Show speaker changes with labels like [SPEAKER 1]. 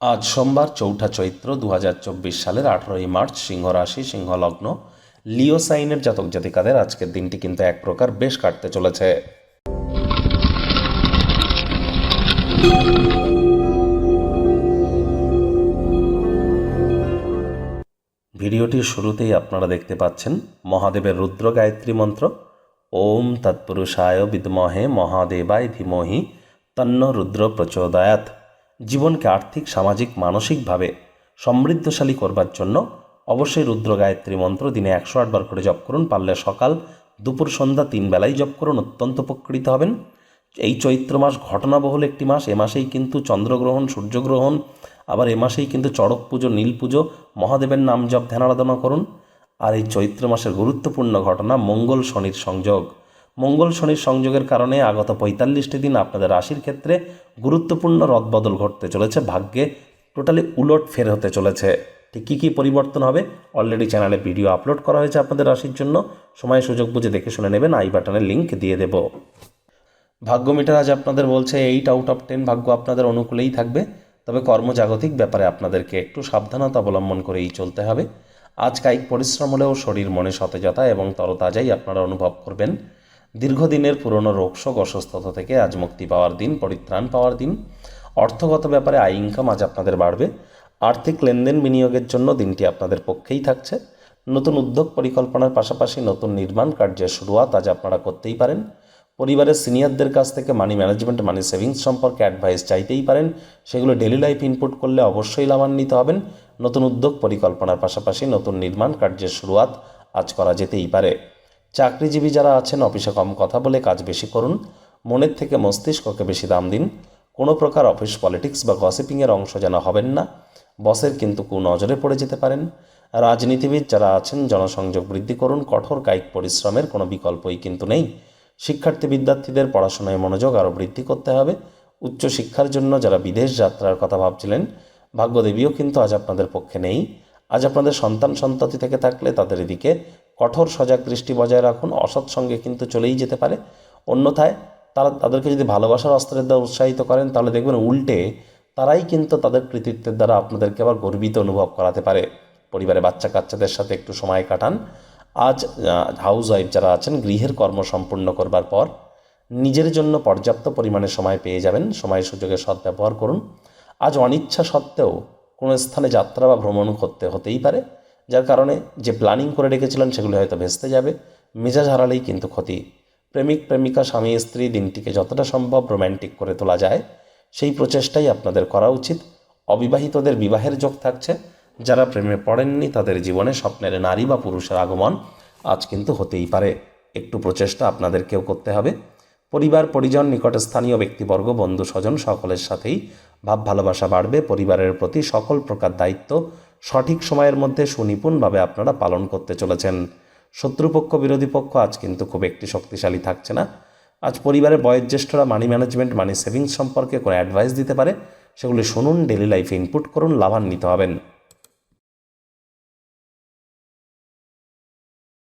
[SPEAKER 1] আজ সোমবার চৌঠা চৈত্র দু হাজার চব্বিশ সালের আঠারোই মার্চ সিংহ রাশি সিংহ লগ্ন লিও সাইনের জাতক জাতিকাদের আজকের দিনটি কিন্তু এক প্রকার বেশ কাটতে চলেছে। ভিডিওটির শুরুতেই আপনারা দেখতে পাচ্ছেন মহাদেবের রুদ্র গায়ত্রী মন্ত্র। ওম তৎপুরুষায় বিদ্মহে মহাদেবায় ধীমহি তন্ন রুদ্র প্রচোদয়াত জীবনকে আর্থিক, সামাজিক, মানসিকভাবে সমৃদ্ধশালী করবার জন্য অবশ্যই রুদ্র গায়ত্রী মন্ত্র দিনে একশো আটবার করে জপ করুন। পারলে সকাল, দুপুর, সন্ধ্যা তিন বেলায় জপ করুন। অত্যন্ত উপকৃত হবেন। এই চৈত্র মাস ঘটনাবহুল একটি মাস। এ মাসেই কিন্তু চন্দ্রগ্রহণ, সূর্যগ্রহণ, আবার এ মাসেই কিন্তু চড়ক পুজো, নীল পুজো, মহাদেবের নাম জপ ধ্যান আরাধনা করুন। আর এই চৈত্র মাসের গুরুত্বপূর্ণ ঘটনা মঙ্গল শনির সংযোগ। মঙ্গল শনির সংযোগের কারণে আগত পঁয়তাল্লিশটি দিন আপনাদের রাশির ক্ষেত্রে গুরুত্বপূর্ণ রদবদল ঘটতে চলেছে, ভাগ্যে টোটালি উলট ফের হতে চলেছে। ঠিক কী কী পরিবর্তন হবে? অলরেডি চ্যানেলে ভিডিও আপলোড করা হয়েছে আপনাদের রাশির জন্য। সময় সুযোগ বুঝে দেখে শুনে নেবেন, আই বাটনের লিঙ্ক দিয়ে দেবো। ভাগ্য মিটার আজ আপনাদের বলছে এইট আউট অফ টেন ভাগ্য আপনাদের অনুকূলেই থাকবে। তবে কর্মজাগতিক ব্যাপারে আপনাদেরকে একটু সাবধানতা অবলম্বন করেই চলতে হবে। আজ কায়িক পরিশ্রম হলেও শরীর মনে সতেজতা এবং তরতাজাই আপনারা অনুভব করবেন। দীর্ঘদিনের পুরনো রোগশোক অসুস্থতা থেকে আজ মুক্তি পাওয়ার দিন, পরিত্রাণ পাওয়ার দিন। অর্থগত ব্যাপারে আয় ইনকাম আজ আপনাদের বাড়বে। আর্থিক লেনদেন বিনিয়োগের জন্য দিনটি আপনাদের পক্ষেই থাকছে। নতুন উদ্যোগ পরিকল্পনার পাশাপাশি নতুন নির্মাণ কার্যের শুরুয়াত আজ আপনারা করতেই পারেন। পরিবারের সিনিয়রদের কাছ থেকে মানি ম্যানেজমেন্ট মানি সেভিংস সম্পর্কে অ্যাডভাইস চাইতেই পারেন। সেগুলো ডেলি লাইফ ইনপুট করলে অবশ্যই লাভান্বিত হবেন। নতুন উদ্যোগ পরিকল্পনার পাশাপাশি নতুন নির্মাণ কার্যের শুরুয়াত আজ করা যেতেই পারে। চাকরিজীবী যারা আছেন, অফিসে কম কথা বলে কাজ বেশি করুন। মনের থেকে মস্তিষ্ককে বেশি দাম দিন। কোনো প্রকার অফিস পলিটিক্স বা গসিপিংয়ের অংশ যেন হবেন না। বসের কিন্তু কুনজরে পড়ে যেতে পারেন। রাজনীতিবিদ যারা আছেন, জনসংযোগ বৃদ্ধি করুন। কঠোর কায়িক পরিশ্রমের কোনো বিকল্পই কিন্তু নেই। শিক্ষার্থী বিদ্যার্থীদের পড়াশোনায় মনোযোগ আরও বৃদ্ধি করতে হবে। উচ্চশিক্ষার জন্য যারা বিদেশ যাত্রার কথা ভাবছিলেন, ভাগ্যদেবীও কিন্তু আজ আপনাদের পক্ষে নেই। আজ আপনাদের সন্তান সন্ততি থেকে থাকলে তাদের এদিকে কঠোর সজাগ দৃষ্টি বজায় রাখুন, অসৎ সঙ্গে কিন্তু চলেই যেতে পারে। অন্যথায় তারা, তাদেরকে যদি ভালোবাসার অস্ত্রের দ্বারা উৎসাহিত করেন, তাহলে দেখবেন উল্টে তারাই কিন্তু তাদের কৃতিত্বের দ্বারা আপনাদেরকে আবার গর্বিত অনুভব করাতে পারে। পরিবারে বাচ্চা কাচ্চাদের সাথে একটু সময় কাটান। আজ হাউস ওয়াইফ যারা আছেন, গৃহের কর্ম সম্পূর্ণ করবার পর নিজের জন্য পর্যাপ্ত পরিমাণে সময় পেয়ে যাবেন। সময় সুযোগের সদ্ব্যবহার করুন। আজ অনিচ্ছা সত্ত্বেও কোনো স্থানে যাত্রা বা ভ্রমণ করতে হতেই পারে। যার কারণে যে প্ল্যানিং করে রেখেছিলেন সেগুলি হয়তো ভেস্তে যাবে। মেজাজ হারালেই কিন্তু ক্ষতি। প্রেমিক, প্রেমিকা, স্বামী, স্ত্রী দিনটিকে যতটা সম্ভব রোম্যান্টিক করে তোলা যায়, সেই প্রচেষ্টাই আপনাদের করা উচিত। অবিবাহিতদের বিবাহের যোগ থাকছে। যারা প্রেমে পড়েননি, তাদের জীবনে স্বপ্নের নারী বা পুরুষের আগমন আজ কিন্তু হতেই পারে। একটু প্রচেষ্টা আপনাদেরকেও করতে হবে। পরিবার, পরিজন, নিকট স্থানীয় ব্যক্তিবর্গ বন্ধু স্বজন সকলের সাথেই ভাব ভালোবাসা বাড়বে। পরিবারের প্রতি সকল প্রকার দায়িত্ব সঠিক সময়ের মধ্যে সুনিপুণভাবে আপনারা পালন করতে চলেছেন। শত্রুপক্ষ, বিরোধী পক্ষ আজ কিন্তু খুব একটি শক্তিশালী থাকছে না। আজ পরিবারের বয়োজ্যেষ্ঠরা মানি ম্যানেজমেন্ট মানি সেভিংস সম্পর্কে কোনো অ্যাডভাইস দিতে পারে, সেগুলি শুনুন ডেলি লাইফে ইনপুট করুন, লাভান্বিত হবেন।